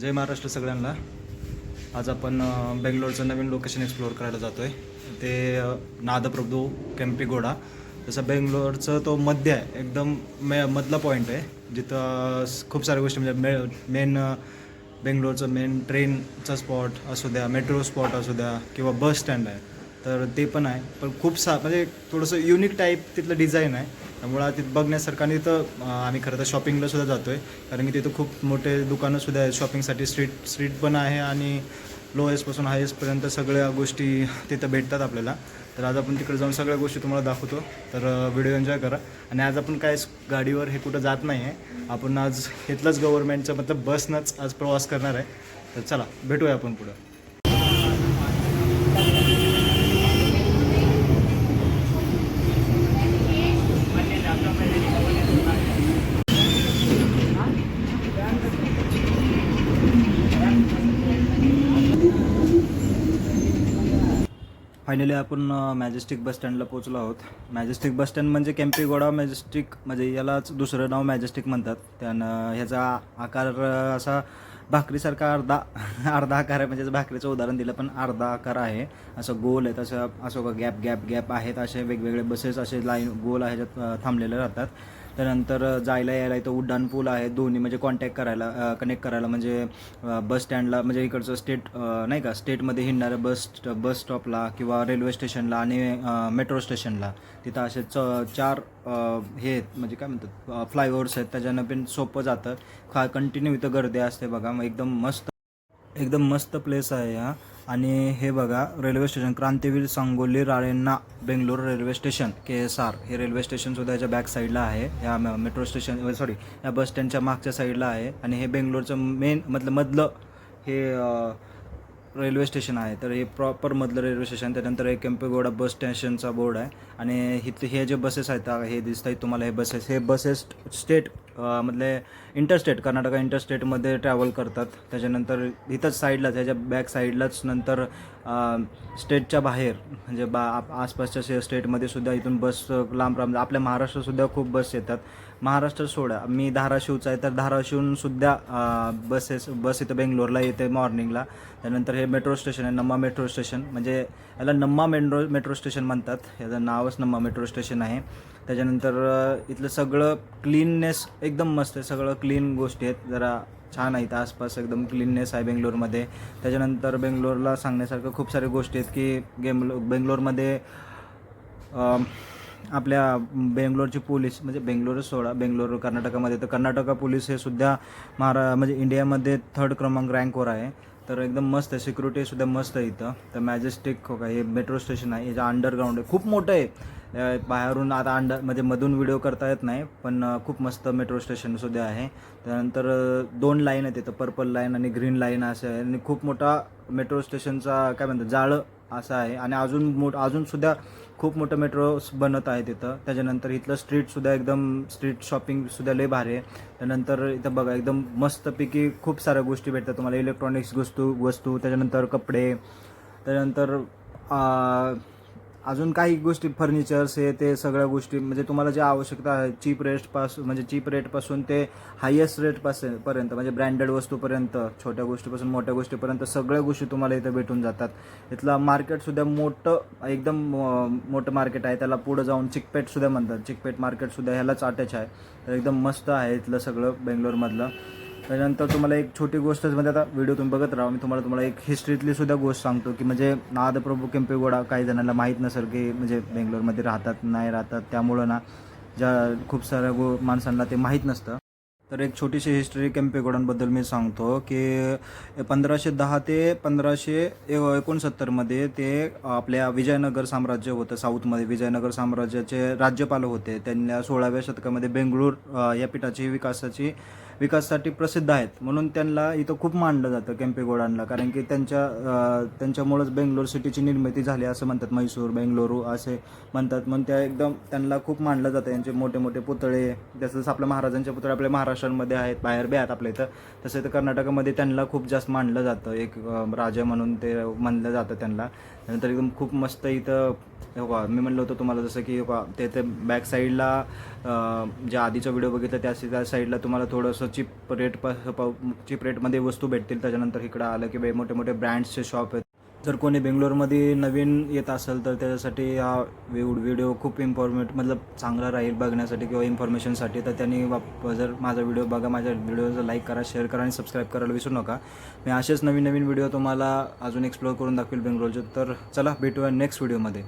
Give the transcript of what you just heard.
जय महाराष्ट्र सगळ्यांना. आज आपण बेंगलोरचं नवीन लोकेशन एक्सप्लोअर करायला जातो आहे ते नादप्रभू केम्पीगोडा जसं बेंगलोरचं तो मध्य आहे एकदम मे मधला पॉईंट आहे. जिथं खूप साऱ्या गोष्टी म्हणजे मे मेन बेंगलोरचं मेन ट्रेनचा स्पॉट असू द्या मेट्रो स्पॉट असू द्या किंवा बस स्टँड आहे. तर ते पण आहे. पण खूप सा म्हणजे थोडंसं युनिक टाईप तिथलं डिझाईन आहे. त्यामुळं तिथं बघण्यासारखं आणि तिथं आम्ही खरं तर शॉपिंगला सुद्धा जातो आहे कारण की तिथं खूप मोठे दुकानं सुद्धा आहेत शॉपिंगसाठी स्ट्रीट स्ट्रीट पण आहे आणि लोएस्टपासून हायेस्टपर्यंत सगळ्या गोष्टी तिथं भेटतात आपल्याला. तर आज आपण तिकडे जाऊन सगळ्या गोष्टी तुम्हाला दाखवतो. तर व्हिडिओ एन्जॉय करा. आणि आज आपण काय गाडीवर हे कुठं जात नाही आहे आपण आज इथलंच गव्हर्नमेंटचं मतलब बसनंच आज प्रवास करणार आहे. तर चला भेटूया आपण पुढं. फायनली आपण मॅजेस्टिक बस स्टँडला पोचलो आहोत. मॅजेस्टिक बस स्टँड म्हणजे कॅम्पेगोडा मॅजेस्टिक म्हणजे यालाच दुसरं नाव मॅजेस्टिक म्हणतात. त्यानं ह्याचा आकार असा भाकरीसारखा अर्धा अर्धा आकार आहे म्हणजे भाकरीचं उदाहरण दिलं पण अर्धा आकार आहे. असं गोल आहे तसं असं गॅप गॅप गॅप आहेत असे वेगवेगळे बसेस असे लाईन गोल आहे थांबलेले राहतात. त्यानंतर जायला यायला इथं उड्डाण पूल आहे दोन्ही म्हणजे कॉन्टॅक्ट करायला कनेक्ट करायला म्हणजे बस स्टँडला म्हणजे इकडचं स्टेट नाही का स्टेटमध्ये हिंडणाऱ्या बस बस स्टॉपला किंवा रेल्वे स्टेशनला आणि मेट्रो स्टेशनला तिथं असे च चार हे आहेत. म्हणजे काय म्हणतात फ्लायओव्हर्स आहेत. त्याच्यानं पण सोपं जातं. खा कंटिन्यू इथं गर्दी असते बघा. मग एकदम मस्त एकदम मस्त प्लेस आहे हा. आणि हे बघा railway station Krantiveer Sangolli राळेंना Bangalore railway station K S R हे रेल्वे स्टेशन सुद्धा याच्या बॅक साईडला आहे. या मेट्रो स्टेशन सॉरी या बस स्टँडच्या मागच्या साईडला आहे. आणि हे बेंगलोरचं मेन मधलं मधलं हे रेल्वे स्टेशन आहे. तर हे प्रॉपर मधलं रेल्वे स्टेशन त्यानंतर एक केम्पेगोडा बस स्टेशनचा बोर्ड आहे. आणि इथे हे जे बसेस आहेत हे दिसत आहेत तुम्हाला हे बसेस हे बसेस स्टेट मधले इंटरस्टेट कर्नाटका इंटरस्टेटमध्ये ट्रॅव्हल करतात. त्याच्यानंतर इथंच साईडलाच ह्याच्या बॅक साईडलाच नंतर स्टेटच्या बाहेर म्हणजे बा आसपासच्या शे- स्टेटमध्ये सुद्धा इथून बस लांब लांब आपल्या महाराष्ट्रसुद्धा खूप बस येतात. महाराष्ट्र सोडा मी धाराशिवचा आहे तर धाराशिवून सुद्धा बसेस बस इथं बेंगलोरला येते मॉर्निंगला त्यानंतर हे मेट्रो स्टेशन आहे नम्मा मेट्रो स्टेशन म्हणजे याला नम्मा मेट्रो मेट्रो स्टेशन म्हणतात. याचं नावच नम्मा मेट्रो स्टेशन आहे. त्याच्यानंतर इथलं सगळं क्लीननेस एकदम मस्त आहे. सगळं क्लीन गोष्टी आहेत. जरा छान आहेत आसपास एकदम क्लीननेस आहे बेंगलोरमध्ये. त्याच्यानंतर बेंगलोरला सांगण्यासारखं खूप साऱ्या गोष्टी आहेत की गेम बेंगलोरमध्ये आपल्या बेंगलोरची पोलीस म्हणजे बेंगलोरच सोडा बेंगलोर कर्नाटकामध्ये. तर कर्नाटका पोलीस हे सुद्धा महारा म्हणजे इंडियामध्ये थर्ड क्रमांक रँकवर आहे. तर एकदम मस्त आहे. सिक्युरिटीसुद्धा मस्त आहे इथं. तर मॅजेस्टिक हो का हे मेट्रो स्टेशन आहे. याचं अंडरग्राऊंड आहे. खूप मोठं आहे. बाहेरून आता अंडर म्हणजे मधून व्हिडिओ करता येत नाही पण खूप मस्त मेट्रो स्टेशन सुद्धा आहे. त्यानंतर दोन लाईन आहेत तिथं पर्पल लाईन आणि ग्रीन लाईन असं आहे आणि खूप मोठा मेट्रो स्टेशनचा काय म्हणतात जाळं असं आहे. आणि अजून मोठ अजूनसुद्धा खूप मोठं मेट्रो बनत आहे तिथं त्याच्यानंतर इथलं स्ट्रीटसुद्धा एकदम स्ट्रीट शॉपिंगसुद्धा लय भारी आहे. त्यानंतर इथं बघा एकदम मस्तपैकी खूप साऱ्या गोष्टी भेटतात. तुम्हाला इलेक्ट्रॉनिक्स वस्तू वस्तू त्याच्यानंतर कपडे त्याच्यानंतर अजून काही गोष्टी फर्निचर्स हे ते सगळ्या गोष्टी म्हणजे तुम्हाला जे आवश्यकता आहे चीप रेटपासून म्हणजे चीप रेटपासून ते हायेस्ट रेटपासून पर्यंत म्हणजे ब्रँडेड वस्तूपर्यंत छोट्या गोष्टीपासून मोठ्या गोष्टीपर्यंत सगळ्या गोष्टी तुम्हाला इथं भेटून जातात. इथलं मार्केटसुद्धा मोठं एकदम मोठं मार्केट आहे. त्याला पुढं जाऊन चिकपेटसुद्धा म्हणतात. चिकपेट मार्केटसुद्धा ह्यालाच अटॅच आहे. तर एकदम मस्त आहे इथलं सगळं बेंगलोरमधलं. त्याच्यानंतर तुम्हाला एक छोटी गोष्ट म्हणजे आता व्हिडिओ तुम्ही बघत राहा मी तुम्हाला तुम्हाला एक हिस्ट्रीतली सुद्धा गोष्ट सांगतो की म्हणजे नादप्रभू केंपेगोडा काही जणांना माहीत नसेल की म्हणजे बेंगलोरमध्ये राहतात नाही राहतात त्यामुळं ना ज्या खूप साऱ्या गो माणसांना ते माहीत नसतं. तर एक छोटीशी हिस्ट्री केम्पेगौडांबद्दल मी सांगतो की पंधराशे दहा ते पंधराशे एकोणसत्तरमध्ये ते आपल्या विजयनगर साम्राज्य होतं साऊथमध्ये. विजयनगर साम्राज्याचे राज्यपाल होते. त्यांना सोळाव्या शतकामध्ये बेंगळूर या पीठाची विकासाची विकासासाठी प्रसिद्ध आहेत. म्हणून त्यांना इथं खूप मानलं जातं केम्पेगौडांना कारण की त्यांच्या त्यांच्यामुळंच बेंगलोर सिटीची निर्मिती झाली असं म्हणतात म्हैसूर बेंगलोरू असे म्हणतात. म्हणून त्या एकदम त्यांना खूप मानलं जातं. यांचे मोठे मोठे पुतळे जसं जसं आपल्या महाराजांचे पुतळे आपल्या महाराष्ट्रामध्ये आहेत बाहेर बी आहेत आपल्या इथं तसं तर कर्नाटकामध्ये त्यांना खूप जास्त मानलं जातं. एक राजा म्हणून ते म्हणलं जातं त्यांना. नंतर एकदम खूप मस्त इथं हो का मी म्हणलं होतं तुम्हाला जसं की का ते ते बॅक साईडला ज्या आधीचा व्हिडिओ बघितला त्या त्या साईडला तुम्हाला थोडंसं चिप रेट प चिप रेटमध्ये वस्तू भेटतील. त्याच्यानंतर इकडं आलं की बे मोठे मोठे ब्रँड्सचे शॉप आहेत. जर कोणी बेंगलोरमध्ये नवीन येत असेल तर त्याच्यासाठी हा व्हिडिओ खूप इम्फॉर्मेट मतलब चांगला राहील बघण्यासाठी किंवा इन्फॉर्मेशनसाठी तर त्यांनी वाप जर माझा व्हिडिओ बघा माझ्या व्हिडिओचा लाईक करा शेअर करा आणि सबस्क्राईब करायला विसरू नका. मी असेच नवीन नवीन व्हिडिओ तुम्हाला अजून एक्सप्लोअर करून दाखवेल बेंगलोरचे. तर चला भेटूया नेक्स्ट व्हिडिओमध्ये